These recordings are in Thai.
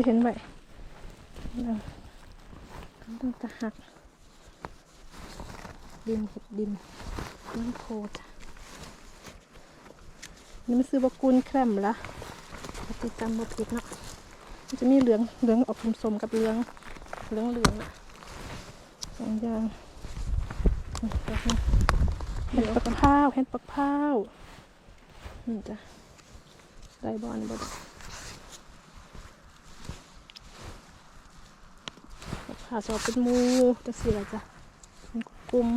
ที่เห็นไว้แล้วต้องจะหัก ดินเห็ดดินน้ำโคจ้ะนี่มันซื้อว่ากุนแครมละปฏิจำบ่ผิดเนาะมันจะมีเหลืองเหลืองออกสมๆกับเหลืองเหลืองเหลืองๆอะสองอย่างนี่แบบนี้เห็ดปักพร้าวเห็ดปักพร้าวนี่จ้ะได้บอลบด ผ่าสอบเป็นมูจะเสียจ้ะเป็นกลุ่ม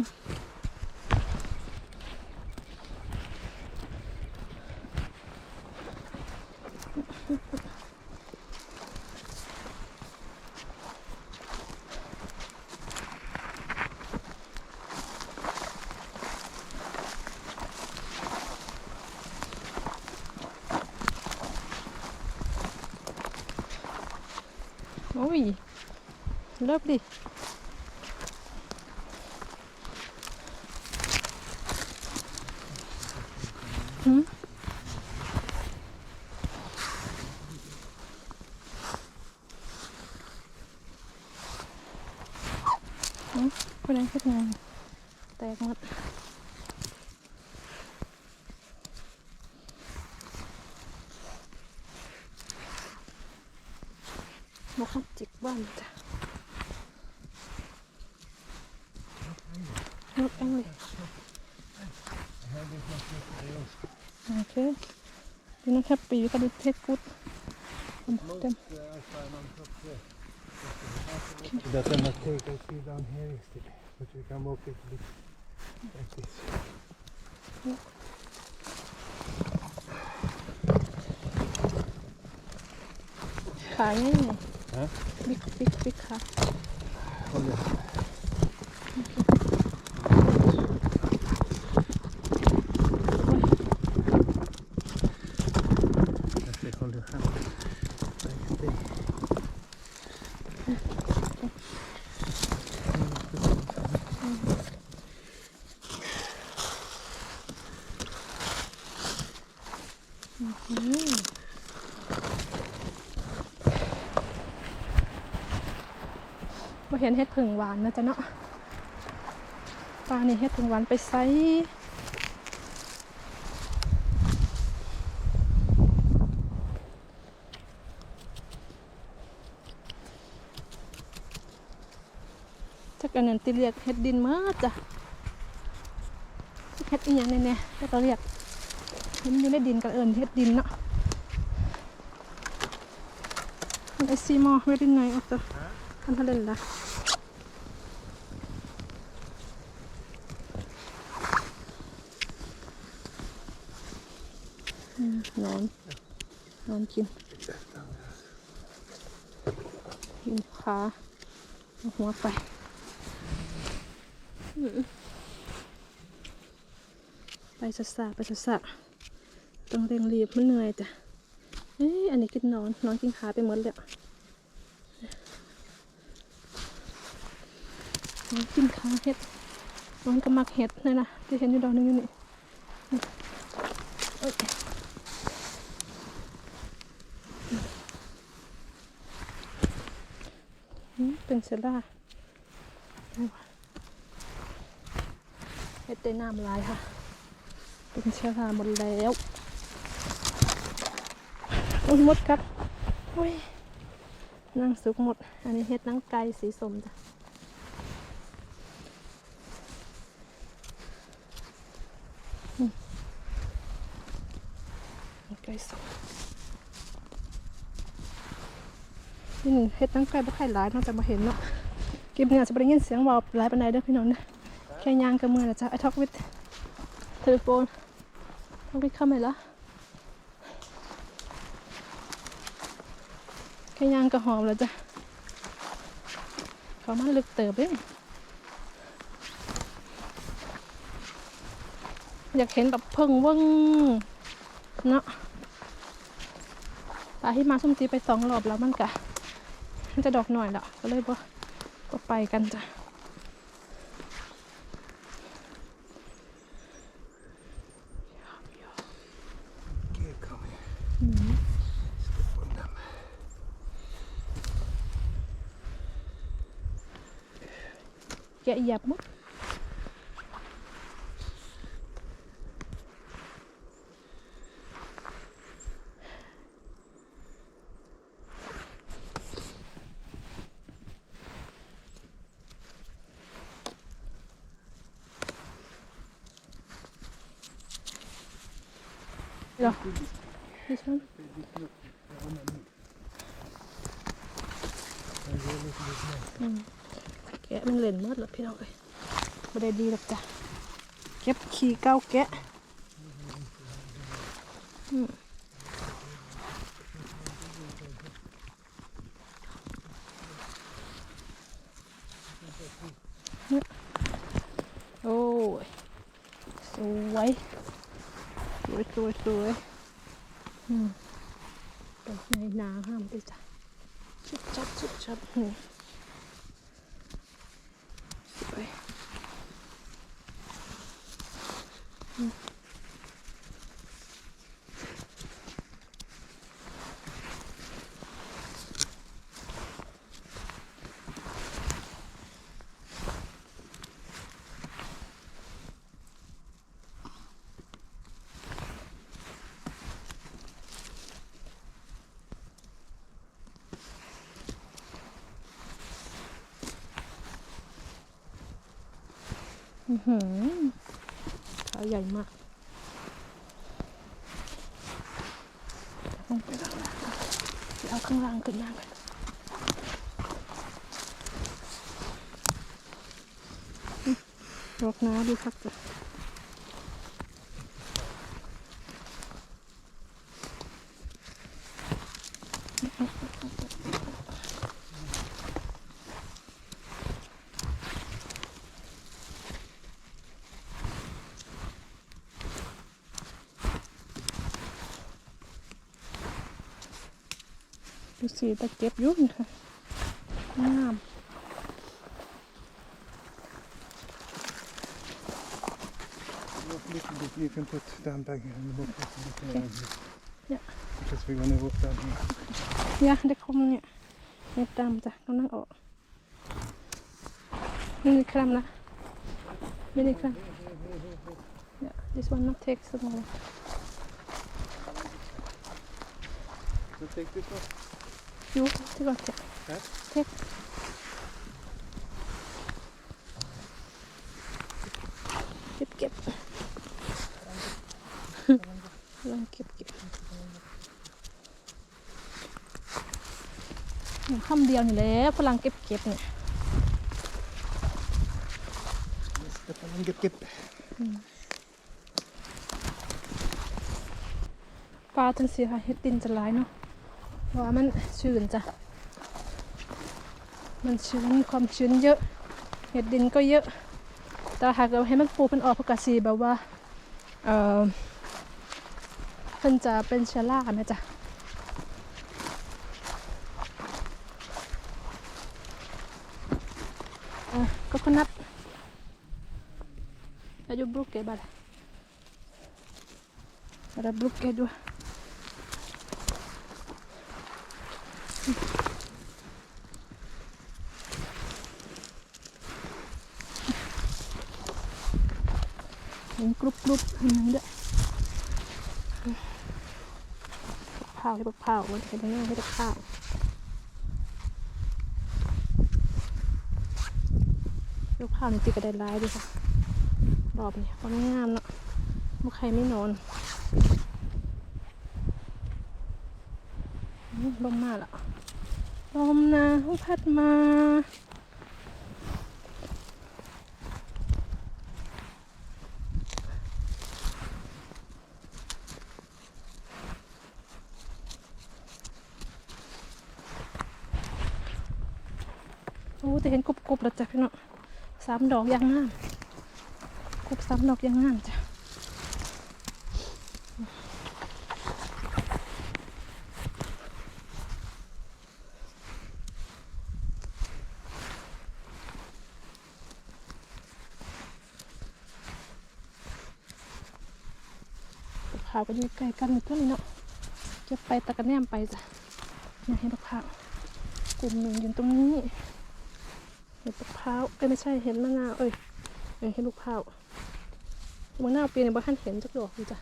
โอ้ย เลิกดิหืมหืมคนนั้นขึ้นงานแตกหมดบกขับจิกบ้านจ้ะน กเองเลยโอเคดูนะครับปีก็ดูเทคกุดเต็ม That I must take a see down here instead. But we can walk it a bit like this. ขายง่ายไง ฮะ บิ๊กบิ๊กบิ๊กค่ะ Hold it. Let's hold your hand. Like this. มา เห็นเห็ดผึ่งหวานนะจ๊ะเนาะปลานี่เห็ดผึ่งหวานไปไซจักอันนั้นติเรียกเห็ดดินมาจ้ะเห็ดอีหยังแน่ๆก็ต้องเรียกมันอยู่ในดินกับเอิญเห็ดดินเนาะ I see more very nice of the คันทะเลนละอืมนอน นอน กินกินขาหัวไปไปสะสะไปสะสะต้องเร่งรีบมันเหนื่อยจ้ะเอ้ยอันนี้กินนอนนอนกินขาไปหมดเลยอะนอนกินขาเห็ดนอนก็มักเห็ดนี่นะที่เห็นอยู่ดอกนึงอยู่นี่ เป็นเซล่าเอาวะเห็ดได้น้ำลายค่ะ เป็นเชื้อราหมดแล้วโอ้ยมดครับโอ้ยนั่งสุกหมด อันนี้เฮ็ดนั่งไก่สีสมจ้ะไก่สม นี่เฮ็ดนังไก่บ่ค่อยหลายเนอกจากมาเห็นเนาะก็บเนื้อจะบ่ได้ยินเสียงเวาวหลายปานใดเด้อพี่น้องเด้อแค่ย่างกับมือนะจ๊ะ I talk with telephone talk with camera แค่ย่างก็หอมแล้วจ้ะเขามันลึกเติบเลยอยากเห็นแบบเพิ่งว่งเนาะปลาที่มาส้มจีไปสองรอบแล้วมันกะ มันจะดอกหน่อยละก็เลยบ่ก็ไปกันจ้ะแกหยับมุด เหรอดิฉันอืมแกะมันเล่นหมดแล้วพี่น้องเอ้ยไม่ได้ดีหรอกจ้ะ เก็บขี้เก้าแกะ อืมเนี่ยโอ้ย สวยสวยสวยสวย อืมเป็นในนาห้ามด้วยจ้ะชุบชับชุบชับหูไป ขาใหญ่มากลงไปข้างล่างเอาข้างล่างขึ้นล่างกันอืมรกน้าดูสักจ้ะดู สีตะเก็บยุ่งค่ะงามนี่คุณพุทธดามคนกนี่ยจะสวิวันนี้บุกดเนี่ได้คมเนี่ยเนี่ยดามจ้ะกำลังออกไม่ครัมนะไม่ได้ครัม Yeah, this one not take so long. So take this one. You take on take. Huh? Take. Ghép ghép. ลองเก็บเก็บคำเดียวนี่แหละพลังเก็บเก็บเนี่ย Step on and get get. ปลาทันสีค่ะเฮ็ดดินจะร้ายเนาะเพราะ ว่ามันชื้นจ้ะ มันชื้นความชื้นเยอะ เห็ดดินก็เยอะ แต่หากเราให้มันปูเป็นออกพกสีแบบว่าเออเพิ่นจะเป็นเชื้อราไหมจ๊ะก็คนัดอายุบลูกเก็บอะไร กรุบกรุบนั่นด้วยเผาเลยเผาวันนี้ง่ายให้เผาลูกเผานี่ตีกระได้ร้ายดีค่ะรอบนี้ม่งามเนาะมุใครไม่นอนลมมาละลมนาพัดมาโอ้แต่เห็น กรุบแล้วจ้ะพี่น้องสามดอกยังงามกุบสามดอกยังงามจ้ะบักพาวก็อยู่ใกล้กันหมดตัวนี้เนาะเก็บไปตะกันแนมไปจ้ะเนี่ยให้บักพร้าวกลุ่มหนึ่งอยู่ตรงนี้ เห็ดมะพร้าวเอ้ยไม่ใช่เห็ดมะนาวเอ้ยเห็ดลูกพร้าวมะนาวปีนี้บ้านเห็นจักดอกอยู่จ้ะ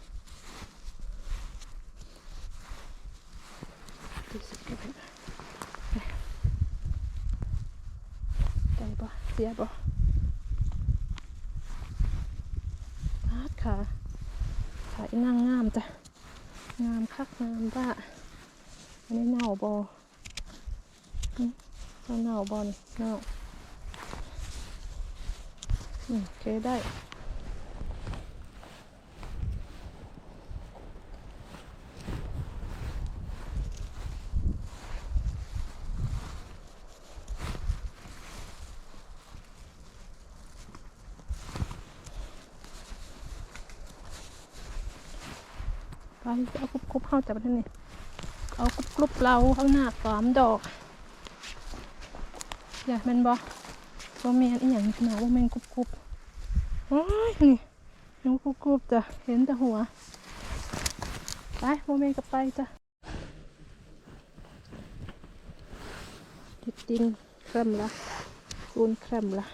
ดูสิได้ปะเสียปะพาดขาขาอีนางงามจ้ะงามคักงามบ้าอันนี้เน่าบอมเอาเน่าบอลเน่า โอเคได้ ไปเอากรุบกรุบเข้าจากประเทศนี้เอากรุบกรุบเราข้างหน้าสามดอก อย่าแมนบอว่าแมนอีหยังขนาดว่าแมนกรุบกรุบ โอ้ยนี่ยังกรุบกรุบจ้ะ เห็นแต่หัว ไปว่าแมนก็ไปจ้ะติดดินคร่มละคูนคร่มละ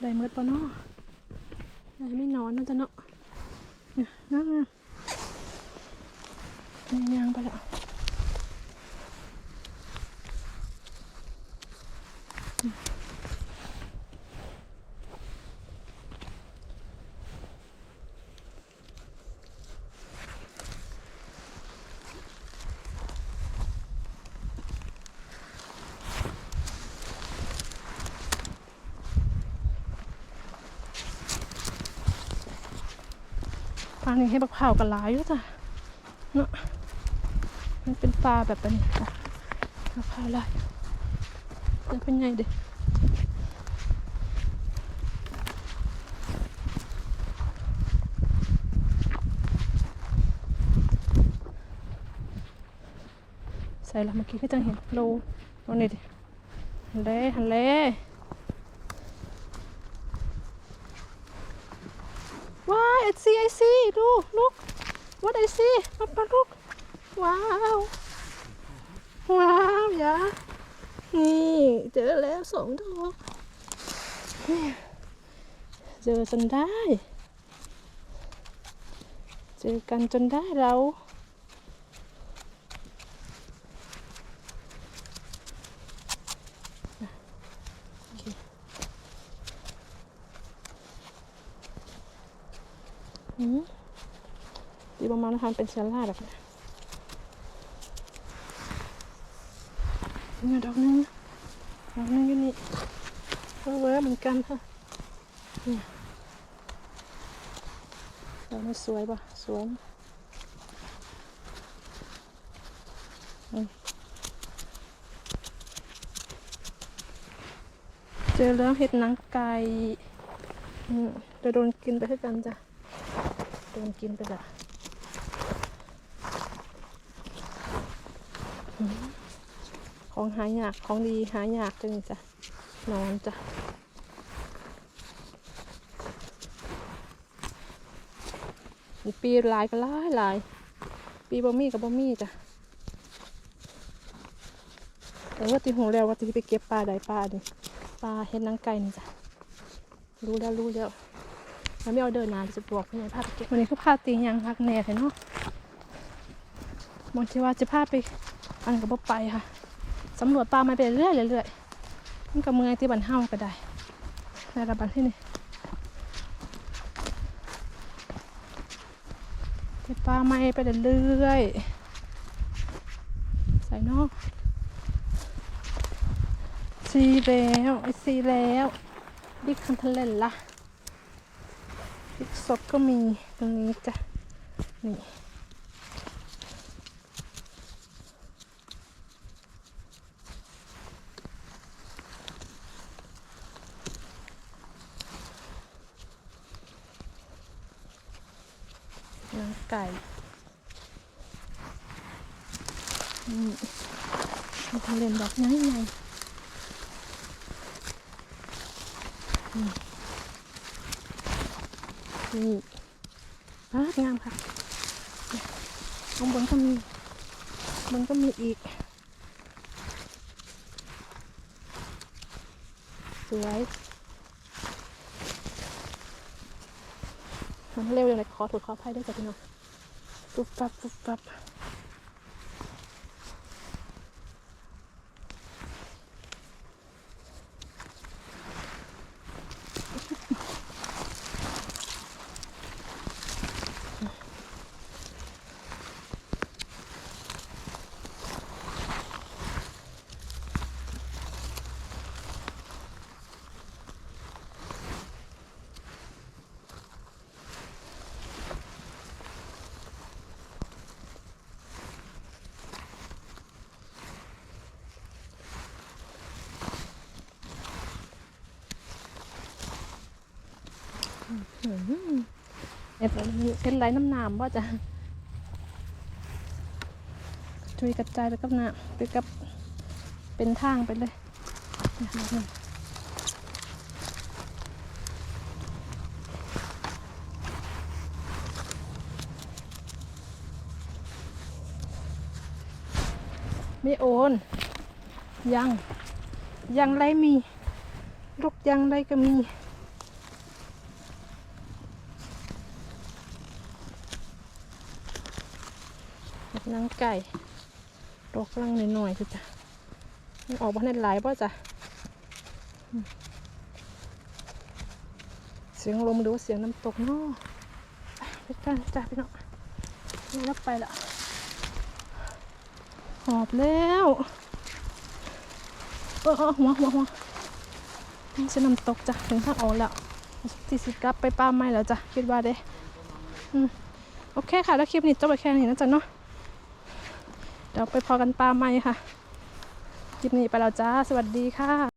ได้เมื่อปะเนาะ ไม่นอนนะจ๊ะเนาะเนี่ยนั่งอะยางไปแล้ว ปลานี่ให้บักเผาวกันหลายอยู่จ้ะเนาะมันเป็นปลาแบบนี้จ้ะบักเผาวหลายจะเป็นไงเด็ใส่ละเมื่อกี้ก็จังเห็นโลตรงนี้ดิหันเล่หันเล่ ว้าย I see I see ดู look what I see มาป๊า look ว้าว ว้าวอย่านี่เจอแล้วสองดอกนี่เจอจนได้ เจอกันจนได้เรา โอเค อืม ดีประมาณนะคะเป็นเชื้อราแบบนี้เนี่ยดอกนึงดอกนึงอยู่นี่เออเว้เหมือนกันค่ะเนี่ยดอกนี้สวยปะสวยเจอแล้วเห็ดหนังไก่อืมจะโดนกินไปด้วยกันจ้ะ โดนกินไปละอืมของหายากของดีหายากจังจ้ะนอนจ้ะปีลายก็ลายลาย ปีบ่มีกับบ่มีจ้ะแต่ว่าตีหูแล้วว่าตีไปเก็บปลาใดปลานี่ปลาเห็ดนางไก่นี่จ้ะรู้แล้วรู้แล้ว แล้วไม่เอาเดินนานจะบอกพี่นายพาไปเก็บวันนี้ก็พาตียังรักแน่เลยเนาะบางทีว่าจะพาไปอันกับบ่ไปค่ะสำรวจป่ามาไปเรื่อยๆเรื่อยมันก็เมือยที่บันเฮาก็ได้ในระบันที่นี่ไปป่าไม้ไปเรื่อยใส่นอกซีแล้วไอซีแล้วบิ๊กคันทะเลนละ พริกสดก็มีตรงนี้จ้ะ นี่หนังไก่นี่มันทะเลนดอกไม้ใหญ่อืม นี่อ่างามค่ะข้างบนก็มีบนก็มีอีก สวยมันเร็วอย่างไรขอถูกขออภัยด้วยจ้ะพี่น้องปุ๊บปั๊บปุ๊บปั๊บ เอ็ดเอ็ดไหลน้ำน้ำว่าจะช่วยกระจายไปกับน้ำไปกับเป็นทางไปเลยไม่โอน ยัง ยังไรมี ลูกยังไรก็มี นังไก่ดอกกำลังหน่อยๆคือจ้ะมันออกมาในหลายป่ะจ้ะเสียงลมหรือว่าเสียงน้ำตกเนาะไปกันจ้ะพี่น้องนี่แล้วไปละหอบแล้วเออเออหัวหัวหัวนี่จะน้ำตกจ้ะถึงทางออกแล้วสี่สิบกลับไปป้าไม่แล้วจ้ะคิดว่าเด้อืมโอเคค่ะ แล้วคลิปนี้จบไปแค่นี้นะจ๊ะเนาะ เดี๋ยวไปพอกันปลาไหมค่ะคลิปนี้ไปแล้วจ้า สวัสดีค่ะ